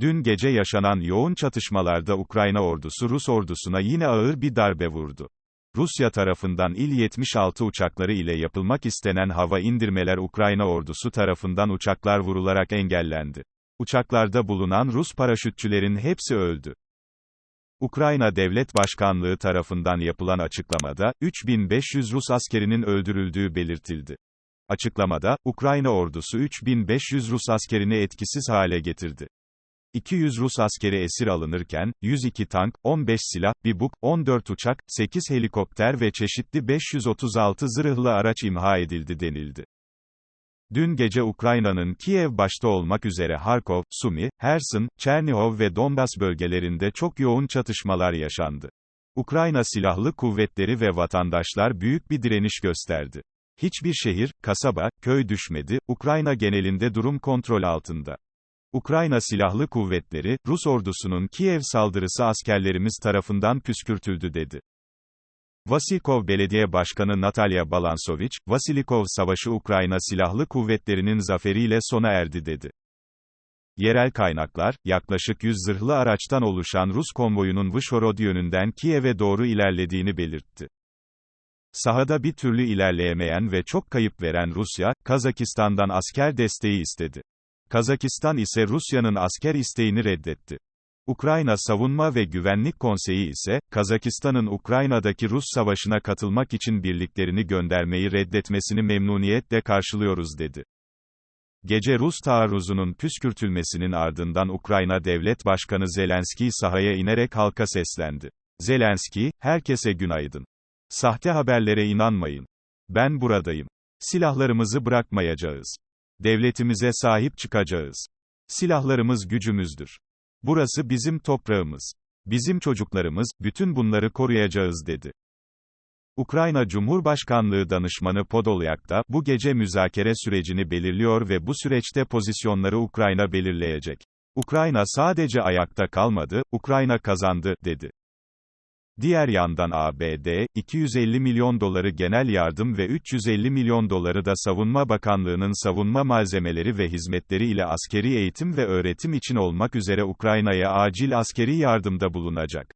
Dün gece yaşanan yoğun çatışmalarda Ukrayna ordusu Rus ordusuna yine ağır bir darbe vurdu. Rusya tarafından İl-76 uçakları ile yapılmak istenen hava indirmeler Ukrayna ordusu tarafından uçaklar vurularak engellendi. Uçaklarda bulunan Rus paraşütçülerin hepsi öldü. Ukrayna Devlet Başkanlığı tarafından yapılan açıklamada, 3500 Rus askerinin öldürüldüğü belirtildi. Açıklamada, Ukrayna ordusu 3500 Rus askerini etkisiz hale getirdi. 200 Rus askeri esir alınırken, 102 tank, 15 silah, bir buk, 14 uçak, 8 helikopter ve çeşitli 536 zırhlı araç imha edildi denildi. Dün gece Ukrayna'nın Kiev başta olmak üzere Harkov, Sumi, Herson, Çernihov ve Donbas bölgelerinde çok yoğun çatışmalar yaşandı. Ukrayna Silahlı Kuvvetleri ve vatandaşlar büyük bir direniş gösterdi. Hiçbir şehir, kasaba, köy düşmedi, Ukrayna genelinde durum kontrol altında. Ukrayna Silahlı Kuvvetleri, Rus ordusunun Kiev saldırısı askerlerimiz tarafından püskürtüldü dedi. Vasilkov Belediye Başkanı Natalya Balansoviç, Vasilikov Savaşı Ukrayna Silahlı Kuvvetleri'nin zaferiyle sona erdi dedi. Yerel kaynaklar, yaklaşık 100 zırhlı araçtan oluşan Rus konvoyunun Vışhorod yönünden Kiev'e doğru ilerlediğini belirtti. Sahada bir türlü ilerleyemeyen ve çok kayıp veren Rusya, Kazakistan'dan asker desteği istedi. Kazakistan ise Rusya'nın asker isteğini reddetti. Ukrayna Savunma ve Güvenlik Konseyi ise, Kazakistan'ın Ukrayna'daki Rus savaşına katılmak için birliklerini göndermeyi reddetmesini memnuniyetle karşılıyoruz dedi. Gece Rus taarruzunun püskürtülmesinin ardından Ukrayna Devlet Başkanı Zelenski sahaya inerek halka seslendi. Zelenski, herkese günaydın. Sahte haberlere inanmayın. Ben buradayım. Silahlarımızı bırakmayacağız. Devletimize sahip çıkacağız. Silahlarımız gücümüzdür. Burası bizim toprağımız. Bizim çocuklarımız, bütün bunları koruyacağız dedi. Ukrayna Cumhurbaşkanlığı Danışmanı Podolyak da, bu gece müzakere sürecini belirliyor ve bu süreçte pozisyonları Ukrayna belirleyecek. Ukrayna sadece ayakta kalmadı, Ukrayna kazandı, dedi. Diğer yandan ABD, 250 milyon doları genel yardım ve 350 milyon doları da Savunma Bakanlığı'nın savunma malzemeleri ve hizmetleri ile askeri eğitim ve öğretim için olmak üzere Ukrayna'ya acil askeri yardımda bulunacak.